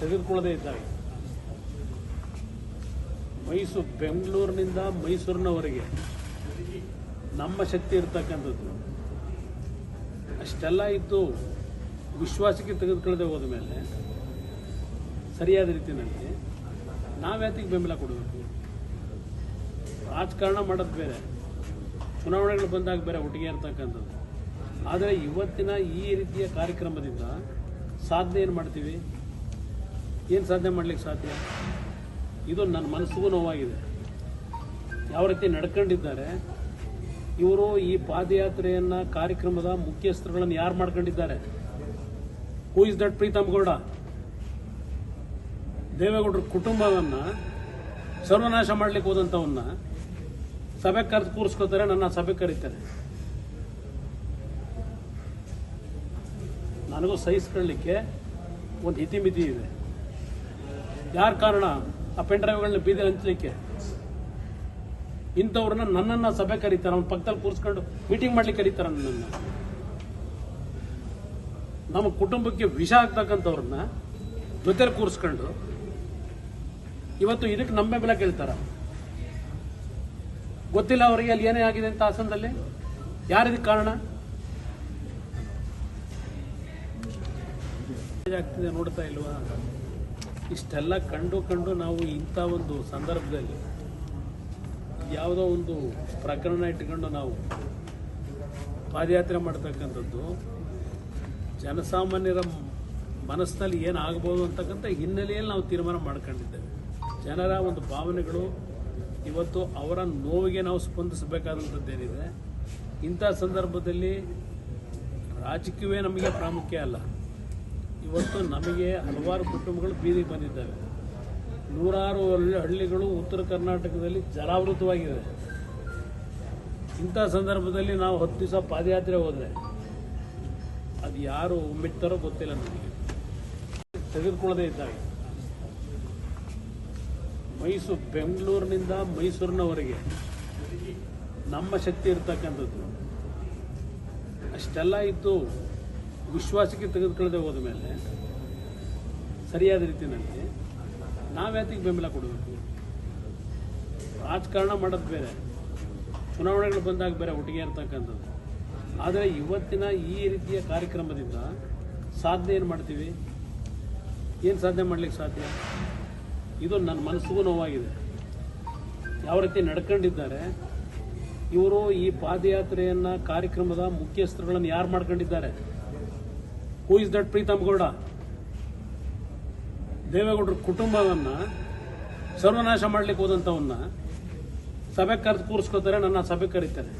ತೆಗೆದುಕೊಳ್ಳದೇ ಇದ್ದಾವೆ ಮೈಸೂರು ಬೆಂಗಳೂರಿನಿಂದ ಮೈಸೂರಿನವರೆಗೆ ನಮ್ಮ ಶಕ್ತಿ ಇರ್ತಕ್ಕಂಥದ್ದು. ಅಷ್ಟೆಲ್ಲ ಇದ್ದು ವಿಶ್ವಾಸಕ್ಕೆ ತೆಗೆದುಕೊಳ್ಳದೆ ಹೋದ ಮೇಲೆ ಸರಿಯಾದ ರೀತಿಯಲ್ಲಿ ನಾವ್ಯಾತಿಗೆ ಬೆಂಬಲ ಕೊಡಬೇಕು? ರಾಜಕಾರಣ ಮಾಡೋದು ಬೇರೆ. ಚುನಾವಣೆಗಳು ಬಂದಾಗ ಬೇರೆ ಒಟ್ಟಿಗೆ ಇರ್ತಕ್ಕಂಥದ್ದು. ಆದರೆ ಇವತ್ತಿನ ಈ ರೀತಿಯ ಕಾರ್ಯಕ್ರಮದಿಂದ ಸಾಧನೆ ಏನು ಮಾಡ್ತೀವಿ? ಏನು ಸಾಧನೆ ಮಾಡ್ಲಿಕ್ಕೆ ಸಾಧ್ಯ? ಇದು ನನ್ನ ಮನಸ್ಸಿಗೂ ನೋವಾಗಿದೆ. ಯಾವ ರೀತಿ ನಡ್ಕೊಂಡಿದ್ದಾರೆ? ಇವರು ಈ ಪಾದಯಾತ್ರೆಯನ್ನು, ಕಾರ್ಯಕ್ರಮದ ಮುಖ್ಯಸ್ಥರುಗಳನ್ನು ಯಾರು ಮಾಡ್ಕೊಂಡಿದ್ದಾರೆ? Who is that Preetham Gowda ದೇವೇಗೌಡರ ಕುಟುಂಬವನ್ನು ಸರ್ವನಾಶ ಮಾಡ್ಲಿಕ್ಕೆ ಹೋದಂಥವನ್ನ ಸಭೆ ಕರೆದು ಕೂರಿಸ್ಕೋತಾರೆ ನನ್ನ ಸಭೆ ಕರೀತಾರೆ. ನನಗೂ ಸಹಿಸ್ಕೊಳ್ಳಿಕ್ಕೆ ಒಂದು ಇತಿಮಿತಿ ಇದೆ. ಯಾರ ಕಾರಣ? ಆ ಪೆನ್ ಡ್ರೈವ್ಗಳನ್ನ ಬೀದಿ ಹಂಚಲಿಕ್ಕೆ. ಇಂಥವ್ರನ್ನ ನನ್ನನ್ನ ಸಭೆ ಕರೀತಾರೆ, ಅವ್ನ ಪಕ್ಕದಲ್ಲಿ ಕೂರಿಸ್ಕೊಂಡು ಮೀಟಿಂಗ್ ಮಾಡ್ಲಿಕ್ಕೆ ಕರೀತಾರೆ ನನ್ನನ್ನು. ನಮ್ಮ ಕುಟುಂಬಕ್ಕೆ ವಿಷ ಆಗ್ತಕ್ಕಂಥವ್ರನ್ನ ಜೊತೆಲಿ ಕೂರಿಸ್ಕೊಂಡು ಇವತ್ತು ಇದಕ್ಕೆ ನಮ್ಮ ಬೆಂಬಲ ಕೇಳ್ತಾರ. ಗೊತ್ತಿಲ್ಲ ಅವರಿಗೆ ಅಲ್ಲಿ ಏನೇ ಆಗಿದೆ ಅಂತ ಹಾಸನದಲ್ಲಿ? ಯಾರಿದಕ್ಕೆ ಕಾರಣ? ಆಗ್ತಿದೆ ನೋಡ್ತಾ ಇಲ್ವಾ? ಇಷ್ಟೆಲ್ಲ ಕಂಡು ಕಂಡು ನಾವು ಇಂಥ ಒಂದು ಸಂದರ್ಭದಲ್ಲಿ ಯಾವುದೋ ಒಂದು ಪ್ರಕರಣ ಇಟ್ಕೊಂಡು ನಾವು ಪಾದಯಾತ್ರೆ ಮಾಡ್ತಕ್ಕಂಥದ್ದು, ಜನಸಾಮಾನ್ಯರ ಮನಸ್ಸಿನಲ್ಲಿ ಏನಾಗ್ಬೋದು ಅಂತಕ್ಕಂಥ ಹಿನ್ನೆಲೆಯಲ್ಲಿ ನಾವು ತೀರ್ಮಾನ ಮಾಡ್ಕೊಂಡಿದ್ದೇವೆ. ಜನರ ಒಂದು ಭಾವನೆಗಳು ಇವತ್ತು ಅವರ ನೋವಿಗೆ ನಾವು ಸ್ಪಂದಿಸಬೇಕಾದಂಥದ್ದೇನಿದೆ. ಇಂಥ ಸಂದರ್ಭದಲ್ಲಿ ರಾಜಕೀಯವೇ ನಮಗೆ ಪ್ರಾಮುಖ್ಯ ಅಲ್ಲ. ಇವತ್ತು ನಮಗೆ ಹಲವಾರು ಕುಟುಂಬಗಳು ಬೀದಿಗೆ ಬಂದಿದ್ದಾವೆ. ನೂರಾರು ಹಳ್ಳಿಗಳು ಉತ್ತರ ಕರ್ನಾಟಕದಲ್ಲಿ ಜಲಾವೃತವಾಗಿದೆ ಇಂಥ ಸಂದರ್ಭದಲ್ಲಿ ನಾವು ಹತ್ತು ದಿವಸ ಪಾದಯಾತ್ರೆ ಹೋದರೆ ಅದು ಯಾರು ಒಮ್ಮಿಡ್ತಾರೋ ಗೊತ್ತಿಲ್ಲ ನಮಗೆ. ತೆಗೆದುಕೊಳ್ಳದೇ ಇದ್ದಾಗ. ಮೈಸೂರು ಬೆಂಗಳೂರಿನಿಂದ ಮೈಸೂರಿನವರೆಗೆ ನಮ್ಮ ಶಕ್ತಿ ಇರ್ತಕ್ಕಂಥದ್ದು. ಅಷ್ಟೆಲ್ಲ ಇದ್ದು ವಿಶ್ವಾಸಕ್ಕೆ ತೆಗೆದುಕೊಳ್ಳದೆ ಹೋದ ಮೇಲೆ ಸರಿಯಾದ ರೀತಿಯಲ್ಲಿ ನಾವ್ಯಾತಿಗೆ ಬೆಂಬಲ ಕೊಡಬೇಕು? ರಾಜಕಾರಣ ಮಾಡೋದು ಬೇರೆ. ಚುನಾವಣೆಗಳು ಬಂದಾಗ ಬೇರೆ ಒಟ್ಟಿಗೆ ಇರ್ತಕ್ಕಂಥದ್ದು. ಆದರೆ ಇವತ್ತಿನ ಈ ರೀತಿಯ ಕಾರ್ಯಕ್ರಮದಿಂದ ಸಾಧನೆ ಏನು ಮಾಡ್ತೀವಿ? ಏನು ಸಾಧನೆ ಮಾಡ್ಲಿಕ್ಕೆ ಸಾಧ್ಯ? ಇದು ನನ್ನ ಮನಸ್ಸಿಗೂ ನೋವಾಗಿದೆ. ಯಾವ ರೀತಿ ನಡ್ಕೊಂಡಿದ್ದಾರೆ? ಇವರು ಈ ಪಾದಯಾತ್ರೆಯನ್ನು ಕಾರ್ಯಕ್ರಮದ ಮುಖ್ಯಸ್ಥರುಗಳನ್ನು ಯಾರು ಮಾಡ್ಕೊಂಡಿದ್ದಾರೆ? Who is that Preetham Gowda ದೇವೇಗೌಡರ ಕುಟುಂಬವನ್ನ ಸರ್ವನಾಶ ಮಾಡ್ಲಿಕ್ಕೆ ಹೋದಂಥವನ್ನ ಸಭೆ ಕರೆದು ಕೂರಿಸ್ಕೋತಾರೆ, ನನ್ನ ಸಭೆ ಕರೀತಾರೆ.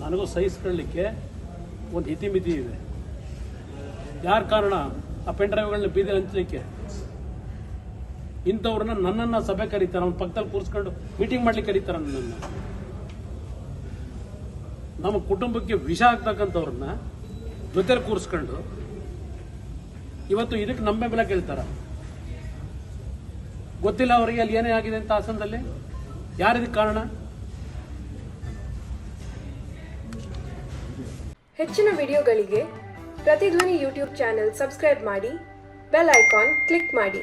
ನನಗೂ ಸಹಿಸ್ಕೊಳ್ಳಿಕ್ಕೆ ಒಂದು ಹಿತಿಮಿತಿ ಇದೆ. ಯಾರ ಕಾರಣ? ಆ ಪೆನ್ ಡ್ರೈವ್ಗಳನ್ನ ಬೀದಿ ಹಂಚಲಿಕ್ಕೆ. ಇಂಥವ್ರನ್ನ ನನ್ನನ್ನ ಸಭೆ ಕರೀತಾರೆ, ಅವ್ನ ಪಕ್ಕದಲ್ಲಿ ಕೂರಿಸ್ಕೊಂಡು ಮೀಟಿಂಗ್ ಮಾಡ್ಲಿಕ್ಕೆ ಕರೀತಾರೆ ನನ್ನನ್ನು. ನಮ್ಮ ಕುಟುಂಬಕ್ಕೆ ವಿಷ ಆಗ್ತಕ್ಕಂಥವ್ರನ್ನ ಜೊತೆಲಿ ಕೂರಿಸ್ಕೊಂಡು ಇವತ್ತು ಇದಕ್ಕೆ ನಮ್ಮ ಬೆಂಬಲ ಕೇಳ್ತಾರ. ಗೊತ್ತಿಲ್ಲ ಅವರಿಗೆ ಅಲ್ಲಿ ಏನೇ ಆಗಿದೆ ಅಂತ ಹಾಸನದಲ್ಲಿ? ಯಾರಿದ ಕಾರಣ? ಹೆಚ್ಚಿನ ವಿಡಿಯೋಗಳಿಗೆ ಪ್ರತಿಧ್ವನಿ ಯೂಟ್ಯೂಬ್ ಚಾನೆಲ್ ಸಬ್ಸ್ಕ್ರೈಬ್ ಮಾಡಿ, ಬೆಲ್ ಐಕಾನ್ ಕ್ಲಿಕ್ ಮಾಡಿ.